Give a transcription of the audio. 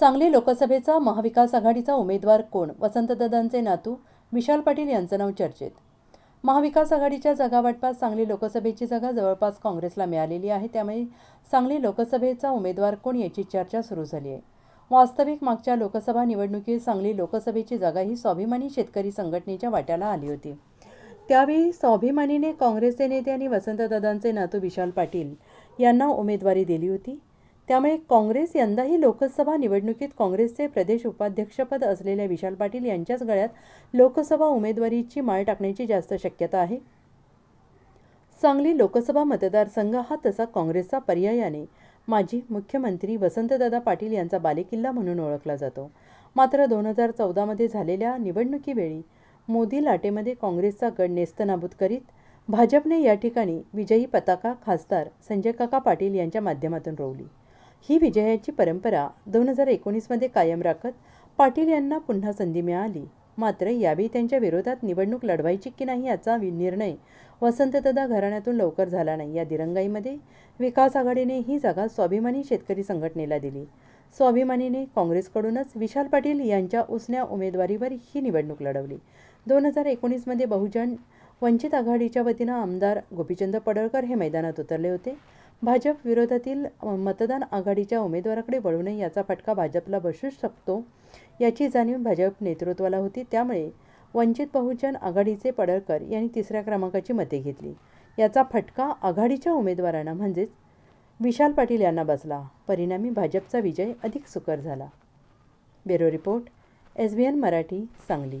सांगली लोकसभेचा महाविकास आघाडीचा उमेदवार कोण? वसंतदादांचे नातू विशाल पाटील यांचं नाव चर्चेत. महाविकास आघाडीच्या जागावाटपात सांगली लोकसभेची जागा जवळपास काँग्रेसला मिळालेली आहे. त्यामुळे सांगली लोकसभेचा उमेदवार कोण याची चर्चा सुरू झाली आहे. वास्तविक मागच्या लोकसभा निवडणुकीत सांगली लोकसभेची जागा ही स्वाभिमानी शेतकरी संघटनेच्या वाट्याला आली होती. त्यावेळी स्वाभिमानीने काँग्रेसचे नेते आणि वसंतदादांचे नातू विशाल पाटील यांना उमेदवारी दिली होती. त्यामुळे काँग्रेस यंदाही लोकसभा निवडणुकीत काँग्रेसचे प्रदेश उपाध्यक्षपद असलेल्या विशाल पाटील यांच्याच गळ्यात लोकसभा उमेदवारीची माळ टाकण्याची जास्त शक्यता आहे. सांगली लोकसभा मतदारसंघ हा तसा काँग्रेसचा पर्यायाने माजी मुख्यमंत्री वसंतदादा पाटील यांचा बालेकिल्ला म्हणून ओळखला जातो. मात्र दोन हजार चौदामध्ये झालेल्या निवडणुकीवेळी मोदी लाटेमध्ये काँग्रेसचा गड नेस्तनाबूत करीत भाजपने या ठिकाणी विजयी पताका खासदार संजय काका पाटील यांच्या माध्यमातून रोवली. ही विजयाची परंपरा दोन हजार एकोणीसमध्ये कायम राखत पाटील यांना पुन्हा संधी मिळाली. मात्र यावेळी त्यांच्या विरोधात निवडणूक लढवायची की नाही याचा निर्णय वसंतदादा घराण्यातून लवकर झाला नाही. या दिरंगाईमध्ये विकास आघाडीने ही जागा स्वाभिमानी शेतकरी संघटनेला दिली. स्वाभिमानीने काँग्रेसकडूनच विशाल पाटील यांच्या उसन्या उमेदवारीवर ही निवडणूक लढवली. दोन हजार एकोणीसमध्ये बहुजन वंचित आघाडीच्या वतीनं आमदार गोपीचंद पडळकर हे मैदानात उतरले होते. भाजप विरोधातील मतदान आघाडीच्या उमेदवाराकडे वळू नये याचा फटका भाजपला बसू शकतो याची जाणीव भाजप नेतृत्वाला होती. त्यामुळे वंचित बहुजन आघाडीचे पडळकर यांनी तिसऱ्या क्रमांकाची मते घेतली. याचा फटका आघाडीच्या उमेदवारांना म्हणजेच विशाल पाटील यांना बसला. परिणामी भाजपचा विजय अधिक सुकर झाला. Bureau report S B N Marathi Sangli.